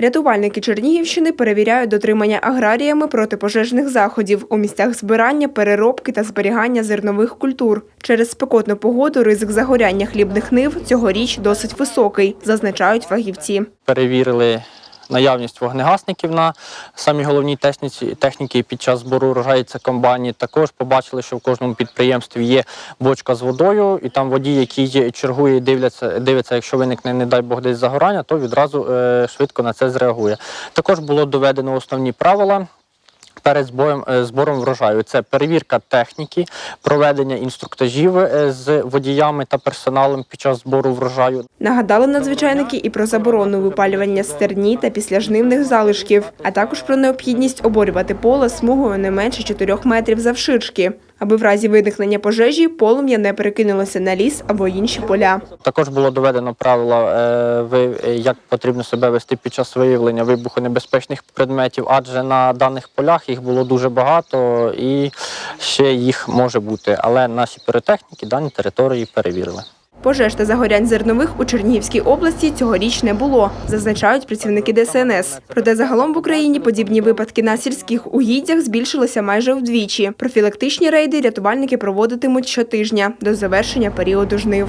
Рятувальники Чернігівщини перевіряють дотримання аграріями протипожежних заходів у місцях збирання, переробки та зберігання зернових культур. Через спекотну погоду ризик загоряння хлібних нив цьогоріч досить високий, зазначають фахівці. перевірили наявність вогнегасників на самій головній техніці техніки під час збору урожаю це комбайні. Також побачили, що в кожному підприємстві є бочка з водою, і там водій, який чергує і дивляться, дивиться, якщо виникне, не дай Бог, десь загорання, то відразу е, швидко на це зреагує. Також було доведено основні правила. Перед збором, е, збором врожаю це перевірка техніки, проведення інструктажів е, з водіями та персоналом під час збору врожаю. Нагадали надзвичайники і про заборону випалювання стерні та післяжнивних залишків, а також про необхідність оборювати поле смугою не менше 4 метрів завширшки, аби в разі виникнення пожежі полум'я не перекинулося на ліс або інші поля. Також було доведено правила, е, як потрібно себе вести під час виявлення вибухонебезпечних предметів, адже на даних полях їх було дуже багато і ще їх може бути. Але наші піротехніки дані території перевірили. Пожеж та загорянь зернових у Чернігівській області цьогоріч не було, зазначають працівники ДСНС. Проте загалом в Україні подібні випадки на сільських угіддях збільшилися майже вдвічі. Профілактичні рейди рятувальники проводитимуть щотижня до завершення періоду жнив.